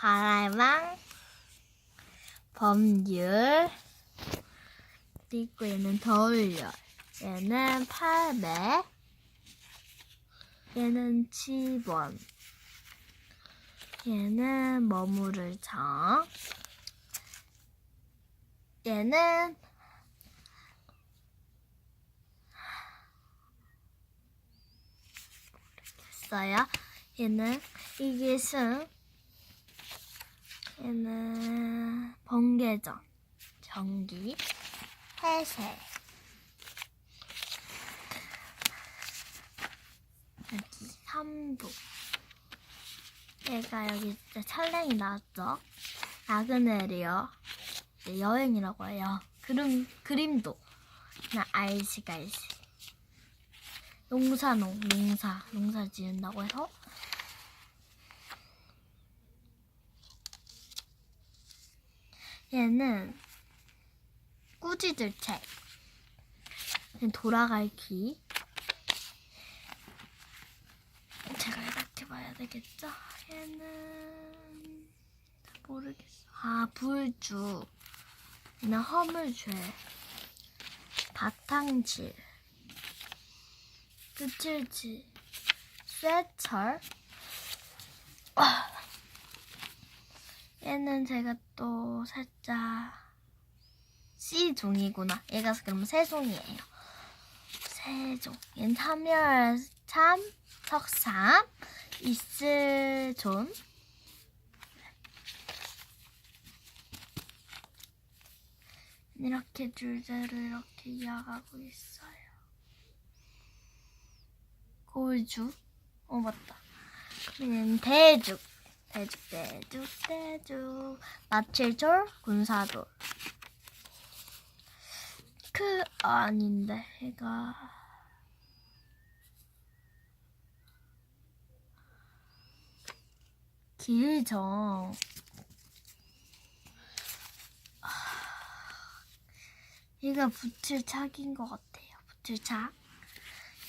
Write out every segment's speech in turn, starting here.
바람왕, 범율, 그리고 얘는 더울열, 얘는 팔배, 얘는 집원, 얘는 머무를 장, 얘는 모르겠어요. 얘는 이게 승, 얘는 번개전, 전기, 해세. 여기 삼도. 얘가 여기 찰랭이 나왔죠. 이제 여행이라고 해요. 그림, 그림도. 그냥 알식, 알식. 농사농, 농사, 농사 지은다고 해서. 얘는 꾸지들 책. 돌아갈 기. 제가 이렇게 봐야 되겠죠? 얘는 모르겠어. 아 불주. 얘는 허물죄. 바탕질. 끝을지. 쇠철. 아. 얘는 제가 또 살짝 C종이구나. 얘가 그럼 세종이에요. 세종. 얘는 참열, 참, 석삼, 이슬존. 이렇게 줄대로 이렇게 이어가고 있어요. 골주. 어, 맞다. 그러면 대죽. 대죽, 대죽, 대죽. 마칠졸, 군사돌. 그, 아, 아닌데, 얘가. 길정. 아, 얘가 붙을 착인 것 같아요. 붙을 착.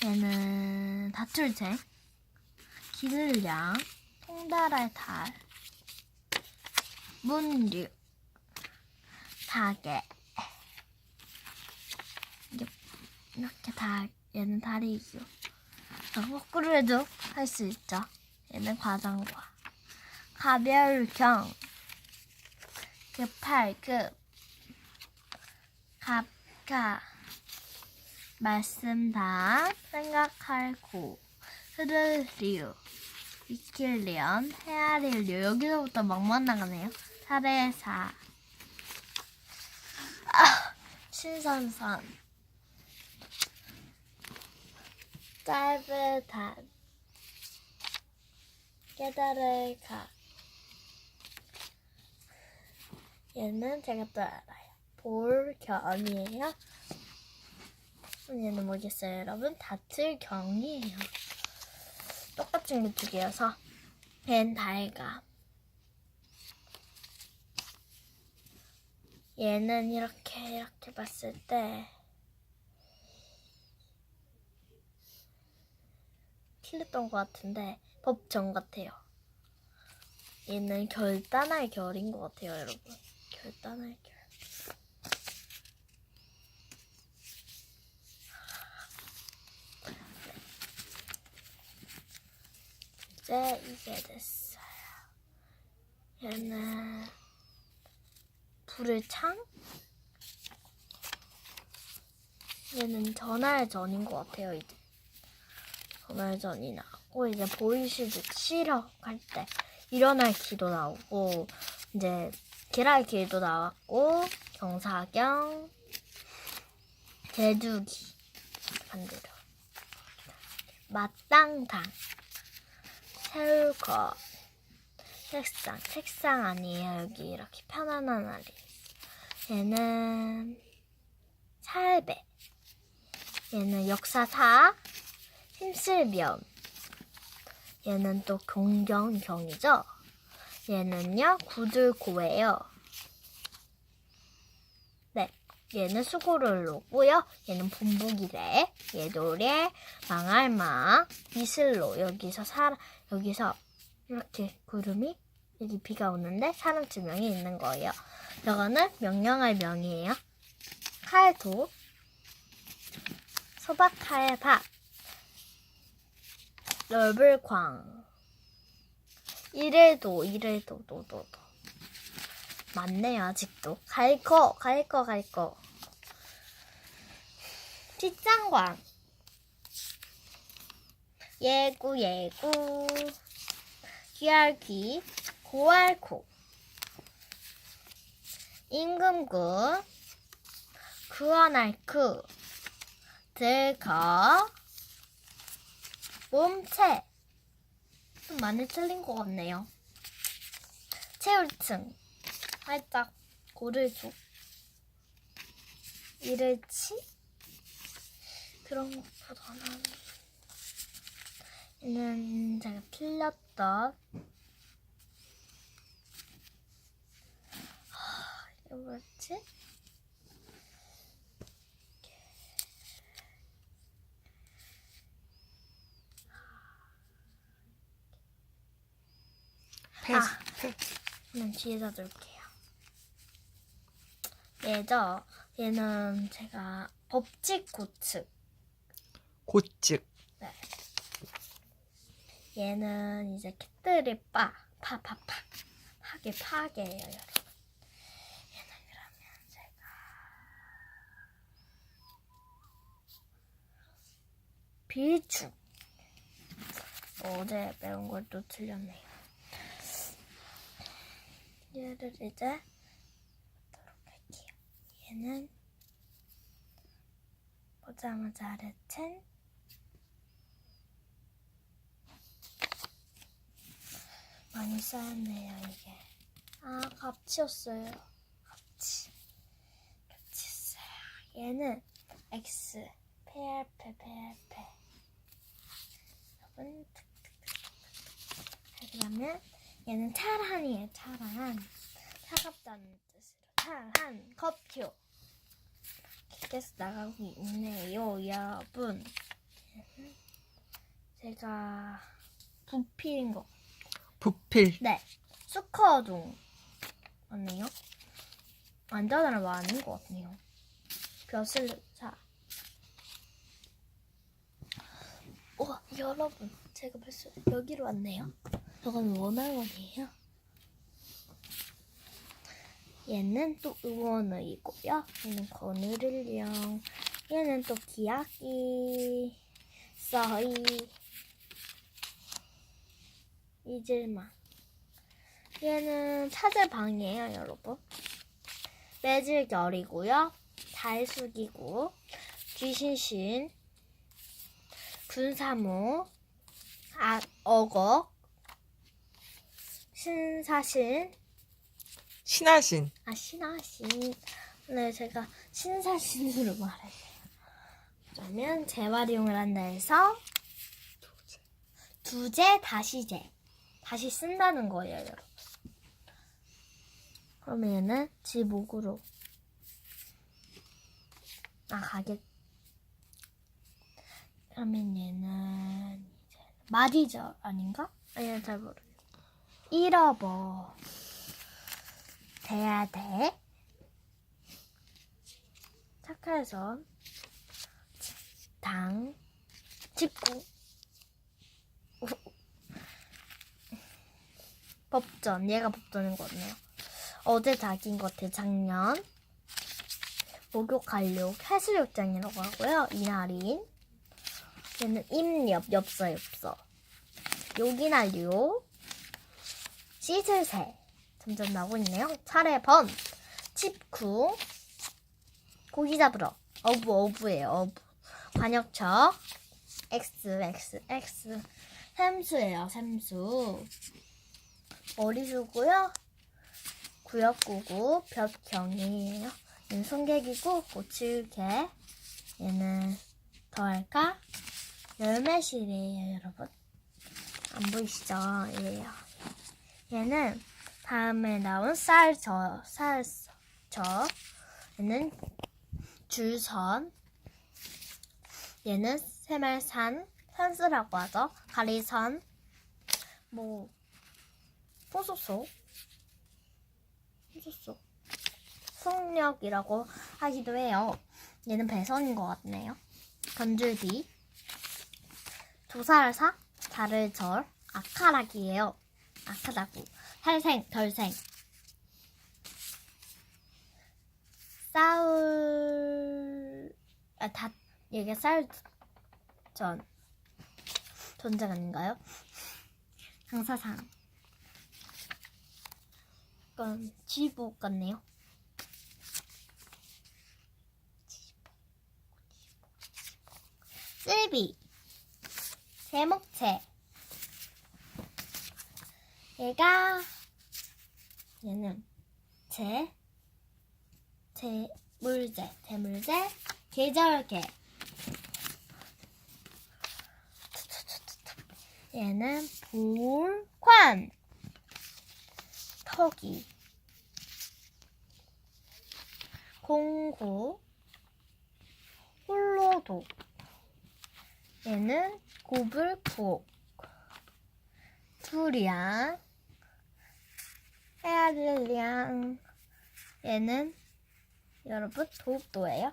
얘는 다툴쟁. 길량. 통달의 달. 문류. 이게 이렇게 다 얘는 다리이고. 거꾸로 해도 할 수 있죠. 얘는 과장과. 가별경. 급할급. 갑가. 말씀 다. 생각할 고. 흐를 리우. 위킬리언. 헤아릴류. 여기서부터 막만 나가네요. 사례사. 아, 신선선. 짧으단. 깨달을 각. 얘는 제가 또 알아요. 볼경이에요. 얘는 뭐겠어요, 여러분? 다툴 경이에요. 똑같은 게두 개여서 벤 달감. 얘는 이렇게 이렇게 봤을 때 틀렸던 것 같은데 법정 같아요. 얘는 결단할 결인 것 같아요, 여러분. 결단할 결. 이제 이게 됐어요. 얘는 불을 창? 얘는 전할 전인 것 같아요, 이제. 전할 전이 나오고, 이제 보이시드 시력 할때 일어날 기도 나오고, 이제 계랄 길도 나왔고, 경사경, 대두기 반대로. 마땅당, 세울것, 책상, 책상 아니에요. 여기 이렇게 편안한 아리. 얘는 살배. 얘는 역사사, 힘쓸변. 얘는 또 공경경이죠. 얘는요 구들고예요. 네, 얘는 수고를 놓고요. 얘는 본보기래, 얘도래, 망할마, 이슬로 여기서 살 여기서 이렇게 구름이 여기 비가 오는데 사람 두 명이 있는 거예요. 저거는 명령할 명이에요. 칼도. 소박할 밥. 넓을 광. 이래도 이래도 도도도 맞네요 아직도. 갈거 갈거 갈거. 뒷장광 예구 예구. 귀알귀 고알코 임금구 구원알크 들거 몸체. 좀 많이 틀린 것 같네요. 체울층. 살짝 고르죠 이를 치? 그런 것보다는 얘 는 제가 틀렸던 뭐였지? 패스. 아. 그냥 뒤에다 둘게요. 얘죠? 얘는 제가 법칙 고측. 고측. 얘는 이제 캣들이 빠. 파, 파, 파. 파게, 파게예요, 여러분. 얘는 그러면 제가. 비축. 어제 배운 걸 또 틀렸네요. 얘를 이제 하도록 할게요. 얘는 보자마자 아래챈 많이 쌓였네요 이게. 아 값치였어요. 값치. 값치였어요. 얘는 X 페알페 페알페. 여러분 자, 그러면 얘는 차란이에요. 차란. 차갑다는 뜻으로 차란 컵큐. 계속 나가고 있네요, 여러분. 제가 부피인 거. 부필. 네, 수커동 맞네요. 완전한 말 아닌 것 같네요. 벼슬 자. 와 여러분, 제가 벌써 여기로 왔네요. 저건 원할원이에요. 얘는 또 의원의이고요. 얘는 거느릴령. 얘는 또 기약이. 써이. 잊을만. 얘는 차제 방이에요, 여러분. 매질결이고요. 달숙이고, 귀신신, 군사무, 아, 어거, 신사신, 신하신. 아, 신하신. 네, 제가 신사신으로 말할게요. 그러면 재활용을 한다 해서 두제 다시 제 다시 쓴다는 거예요, 여러분. 그러면 얘는 지목으로 아 가게. 그러면 얘는 이제 말이죠, 아닌가? 아니 잘 모르겠어. 잃어버 돼야 돼. 착해서 당 집구 법전 얘가 법전인 거 같네요. 어제 자기인 것 같아 작년. 목욕 관료 해수욕장이라고 하고요. 이날인. 얘는 임엽 엽서 엽서. 요기날료 씻을새 점점 나오고 있네요. 차례 번. 칩쿠 고기 잡으러. 어부 어부예요 어부. 관역척 X X X. 샘수예요 샘수 머리수고요. 구역구구 볕경이에요. 얘는 손객이고 고칠개. 얘는 더할까 열매실이에요 여러분. 안 보이시죠? 얘예요 얘는 다음에 나온 쌀저 쌀저. 얘는 줄선. 얘는 새말산 산수라고 하죠. 가리선. 뭐 호소소. 호소소. 속력이라고 하기도 해요. 얘는 배선인 것 같네요. 건줄비. 조살사, 자르절, 아카락이에요. 아카다구. 살생, 덜생. 싸울, 아, 다, 얘가 쌀, 전. 전쟁 아닌가요? 강사상. 이건 지복 같네요. 쓸비. 제목체. 얘가, 얘는 제, 제물제, 제물제, 계절개. 얘는 볼관. 턱이. 공구. 홀로도. 얘는 고불국. 두리안. 헤아들리안. 얘는 여러분 도읍도예요.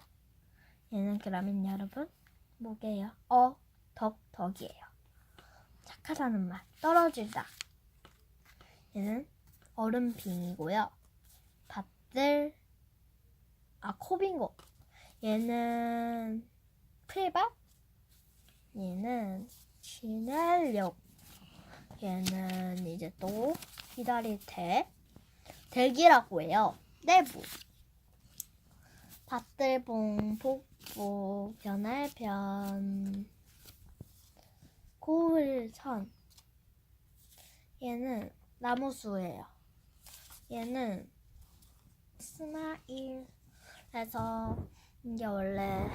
얘는 그러면 여러분 뭐게요? 어, 덕, 덕이에요. 착하다는 말. 떨어질다. 얘는 얼음빙이고요. 밭들 아 코빙고. 얘는 풀밭. 얘는 진헬력. 얘는 이제 또 기다릴 때 대기라고 해요. 내부. 밭들봉, 복부, 변할변, 고을선. 얘는 나무수예요. 얘는 스마일. 그래서 이게 원래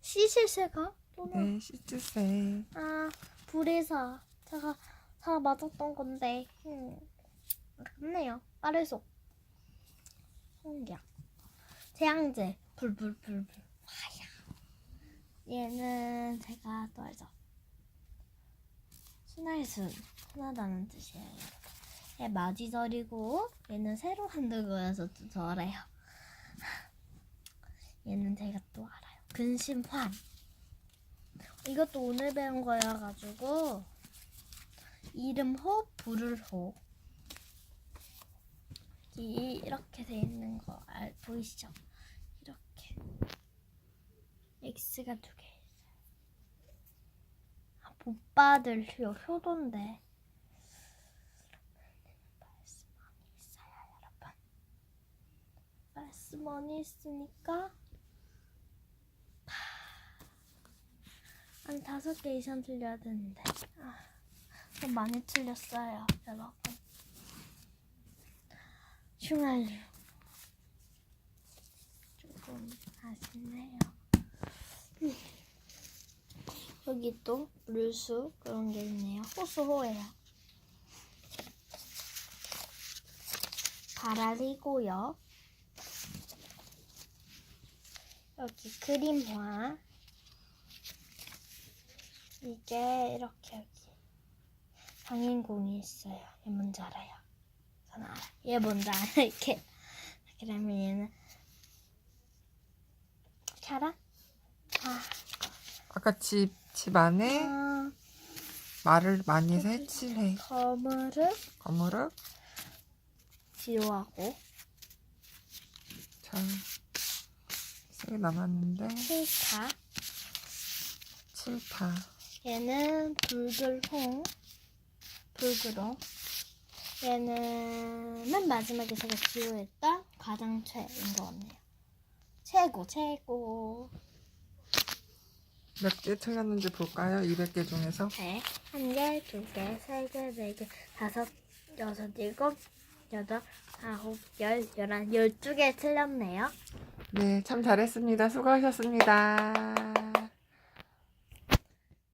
시실새가 또는 네, 시즈세. 아 불의사 제가 다 맞았던 건데 음 아깝네요 빠르속 홍경 재앙제 불불불불. 화야 얘는 제가 또 알죠? 순할순. 순하다는 뜻이에요. 얘 마지절이고 얘는 새로 만든 거여서 또 저래요. 얘는 제가 또 알아요. 근심환 이것도 오늘 배운 거여가지고 이름 호 부를 호. 이- 이렇게 돼 있는 거 알, 보이시죠? X가 두 개 있어요. 아, 못 받을 효 효도인데. 말씀원이 있으니까. 한 다섯 개 이상 틀려야 되는데. 아, 좀 많이 틀렸어요 여러분. 흉알류 조금 음. 여기 또 물수 그런 게 있네요 호수호예요 바라리고요 여기 그림화 이게 이렇게 여기 방인공이 있어요. 얘 뭔지 알아요? 저는 알아요. 얘 뭔지 알아요. 이렇게. 그러면 얘는 알아? 아, 아까 집, 집 안에 아 말을 많이 색칠해. 거물을 거무르. 지루하고 자, 세개 남았는데. 실타 칠타. 얘는 불글홍 불그롱 얘는 맨 마지막에 제가 지루했던 가장최인 것 같네요. 최고 최고 몇 개 틀렸는지 볼까요? 200개 중에서. 네. 한 개, 두 개, 세 개, 네 개, 다섯, 여섯, 일곱, 여덟, 아홉, 열, 열한, 열두 개 틀렸네요. 네, 참 잘했습니다. 수고하셨습니다.